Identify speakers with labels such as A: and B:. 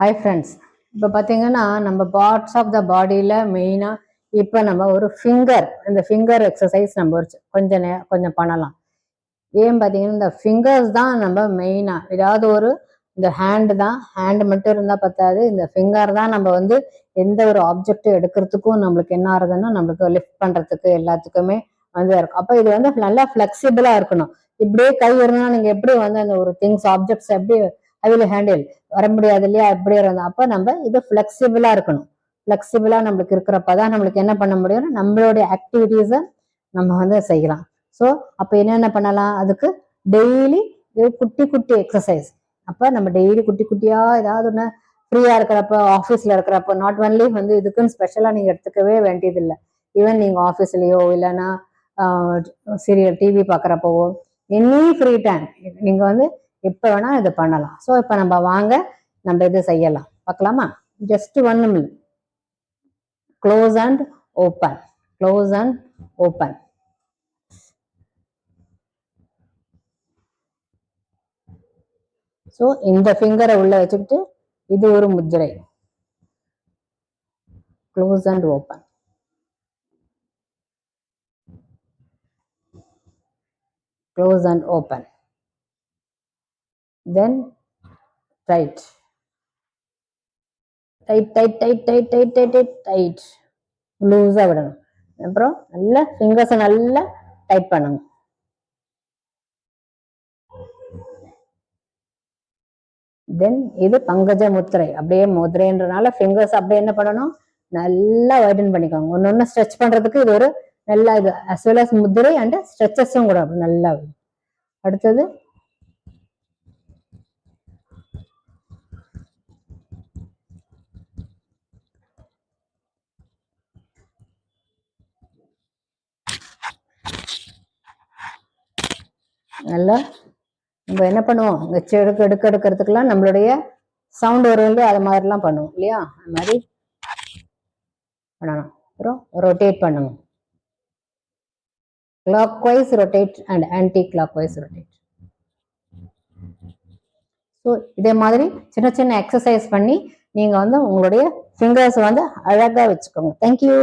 A: Hi friends இப்போ பார்த்தீங்கன்னா நம்ம பார்ட்ஸ் ஆஃப் த பாடியில் மெயினாக இப்போ நம்ம ஒரு ஃபிங்கர் இந்த ஃபிங்கர் எக்ஸசைஸ் நம்ம ஒரு கொஞ்சம் நே கொஞ்சம் பண்ணலாம். ஏன் பார்த்தீங்கன்னா இந்த ஃபிங்கர்ஸ் தான் நம்ம மெயினாக ஏதாவது ஒரு இந்த ஹேண்டு தான் ஹேண்டு மட்டும் இருந்தால் பத்தாது. இந்த ஃபிங்கர் தான் நம்ம வந்து எந்த ஒரு ஆப்ஜெக்ட்டும் எடுக்கிறதுக்கும் நம்மளுக்கு என்ன ஆகுதுன்னா நம்மளுக்கு லிஃப்ட் பண்ணுறதுக்கு எல்லாத்துக்குமே வந்து இருக்கும். அப்போ இது வந்து நல்லா ஃப்ளெக்சிபிளாக இருக்கணும். இப்படியே கை இருந்தால் நீங்கள் எப்படி வந்து அந்த ஒரு திங்ஸ் ஆப்ஜெக்ட்ஸ் எப்படி ஐ வில் ஹேண்டில் வர முடியாது இல்லையா? இப்படி இருந்தோம் அப்போ நம்ம இது ஃப்ளெக்சிபிளாக இருக்கணும். ஃப்ளெக்சிபிளாக நம்மளுக்கு இருக்கிறப்ப தான் நம்மளுக்கு என்ன பண்ண முடியும்னா நம்மளுடைய ஆக்டிவிட்டீஸை நம்ம வந்து செய்யலாம். ஸோ அப்போ என்னென்ன பண்ணலாம்? அதுக்கு டெய்லி குட்டி குட்டி எக்ஸசைஸ் அப்போ நம்ம டெய்லி குட்டி குட்டியாக ஏதாவது ஒன்று ஃப்ரீயாக இருக்கிறப்ப ஆஃபீஸ்ல இருக்கிறப்ப நாட் ஒன்லி வந்து இதுக்குன்னு ஸ்பெஷலாக நீங்கள் எடுத்துக்கவே வேண்டியதில்லை. ஈவன் நீங்கள் ஆஃபீஸ்லேயோ இல்லைன்னா சீரியல் டிவி பார்க்குறப்பவோ எனி ஃப்ரீ டைம் நீங்கள் வந்து எப்போ வேணா இது பண்ணலாம். ஸோ இப்போ நம்ம வாங்க நம்ம இது செய்யலாம். பார்க்கலாமா? ஜஸ்ட் ஒன்னு minute close and open close and open so இந்த ஃபிங்கரை உள்ள வச்சுக்கிட்டு இது ஒரு முத்திரை. Close and open close and open then tight tight tight tight tight tight tight tight tight லூஸாக விடணும். அப்புறம் நல்லா ஃபிங்கர்ஸை நல்லா டைட் பண்ணணும். தென் இது பங்கஜ முத்திரை. அப்படியே முதிரைன்றனால ஃபிங்கர்ஸ் அப்படியே என்ன பண்ணணும்? நல்லா வைடன் பண்ணிக்கோங்க. ஒன்று ஒன்று ஸ்ட்ரெச் பண்ணுறதுக்கு இது ஒரு நல்லா இது அஸ் வெல் அஸ் முதிரை அண்ட் ஸ்ட்ரெச்சஸும் கூட நல்லா அடுத்தது நல்லா நம்ம என்ன பண்ணுவோம்? இந்த செடுக்கு எடுக்க எடுக்கிறதுக்கெல்லாம் நம்மளுடைய சவுண்ட் வரும் இல்லையா அது மாதிரிலாம் பண்ணுவோம் இல்லையா? அது மாதிரி பண்ணணும். அப்புறம் ரொட்டேட் பண்ணணும். Clockwise rotate and anticlockwise rotate so இதே மாதிரி சின்ன சின்ன எக்ஸசைஸ் பண்ணி நீங்கள் வந்து உங்களுடைய ஃபிங்கர்ஸ் வந்து அழகாக வச்சுக்கோங்க. தேங்க்யூ